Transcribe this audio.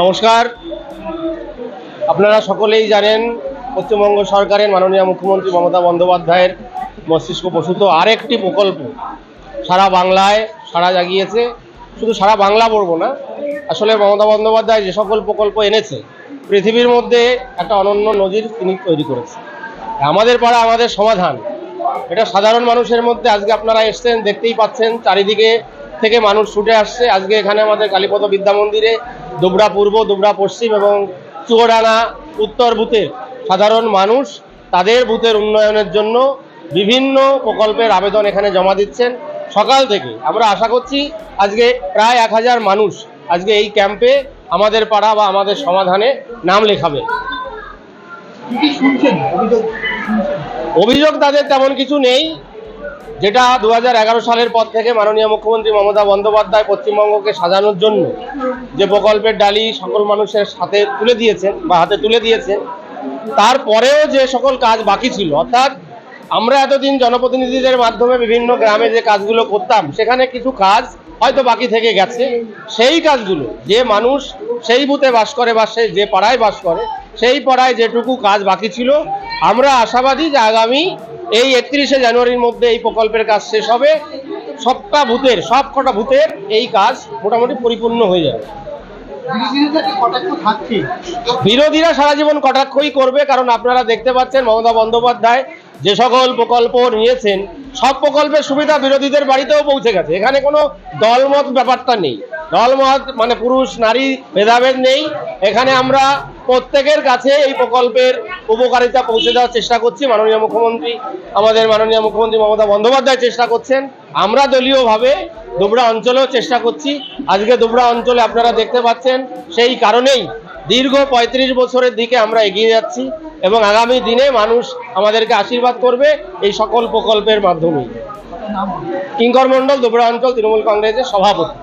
নমস্কার। আপনারা সকলেই জানেন পশ্চিমবঙ্গ সরকারের মাননীয় মুখ্যমন্ত্রী মমতা বন্দ্যোপাধ্যায়ের মস্তিষ্ক প্রসূত আরেকটি প্রকল্প সারা বাংলায় সারা জাগিয়েছে। শুধু সারা বাংলা বলব না, আসলে মমতা বন্দ্যোপাধ্যায় যে সকল প্রকল্প এনেছে, পৃথিবীর মধ্যে একটা অনন্য নজির তিনি তৈরি করেছে আমাদের পাড়া আমাদের সমাধান। এটা সাধারণ মানুষের মধ্যে আজকে আপনারা এসছেন, দেখতেই পাচ্ছেন, চারিদিকে থেকে মানুষ ছুটে আসছে। আজকে এখানে আমাদের কালীপদ বিদ্যা মন্দিরে দুবরা পূর্ব দুবরা পশ্চিম এবং চুয়াডাঙ্গা উত্তর বুথের সাধারণ মানুষ তাদের বুথের উন্নয়নের জন্য বিভিন্ন প্রকল্পের আবেদন এখানে জমা দিচ্ছেন। সকাল থেকে আমরা আশা করছি আজকে প্রায় এক হাজার মানুষ আজকে এই ক্যাম্পে আমাদের পাড়া বা আমাদের সমাধানে নাম লেখাবে। অভিযোগ তাদের তেমন কিছু নেই। যেটা দু হাজার এগারো সালের পর থেকে মাননীয় মুখ্যমন্ত্রী মমতা বন্দ্যোপাধ্যায় পশ্চিমবঙ্গকে সাজানোর জন্য যে প্রকল্পের ডালি সকল মানুষের সাথে তুলে দিয়েছেন বা হাতে তুলে দিয়েছেন তারপরেও যে সকল কাজ বাকি ছিল, অর্থাৎ আমরা এতদিন জনপ্রতিনিধিদের মাধ্যমে বিভিন্ন গ্রামে যে কাজগুলো করতাম, সেখানে কিছু কাজ হয়তো বাকি থেকে গেছে। সেই কাজগুলো, যে মানুষ সেই বুথে বাস করে বা সে যে পাড়ায় বাস করে, সেই পাড়ায় যেটুকু কাজ বাকি ছিল, আমরা আশাবাদী যে আগামী এই একত্রিশে জানুয়ারির মধ্যে এই প্রকল্পের কাজ শেষ হবে। সবটা ভূতের সব কটা ভূতের এই কাজ মোটামুটি পরিপূর্ণ হয়ে যাবে। বিরোধীরা সারা জীবন কটাক্ষই করবে কারণ আপনারা দেখতে পাচ্ছেন মমতা বন্দ্যোপাধ্যায় যে সকল প্রকল্প নিয়েছেন সব প্রকল্পের সুবিধা বিরোধীদের বাড়িতেও পৌঁছে গেছে। এখানে কোনো দলমত ব্যাপারটা নেই। দলমত মানে পুরুষ নারী ভেদাভেদ নেই। এখানে আমরা প্রত্যেকের কাছে এই প্রকল্পের উপকারিতা পৌঁছে দেওয়ার চেষ্টা করছি। মাননীয় মুখ্যমন্ত্রী, আমাদের মাননীয় মুখ্যমন্ত্রী মমতা বন্দ্যোপাধ্যায় চেষ্টা করছেন। আমরা দলীয়ভাবে দুবরা অঞ্চলেও চেষ্টা করছি। আজকে দুবরা অঞ্চলে আপনারা দেখতে পাচ্ছেন, সেই কারণেই দীর্ঘ পঁয়ত্রিশ বছরের দিকে আমরা এগিয়ে যাচ্ছি এবং আগামী দিনে মানুষ আমাদেরকে আশীর্বাদ করবে এই সকল প্রকল্পের মাধ্যমে কিঙ্কর মণ্ডল, দুবরা অঞ্চল, তৃণমূল কংগ্রেসের সভাপতি।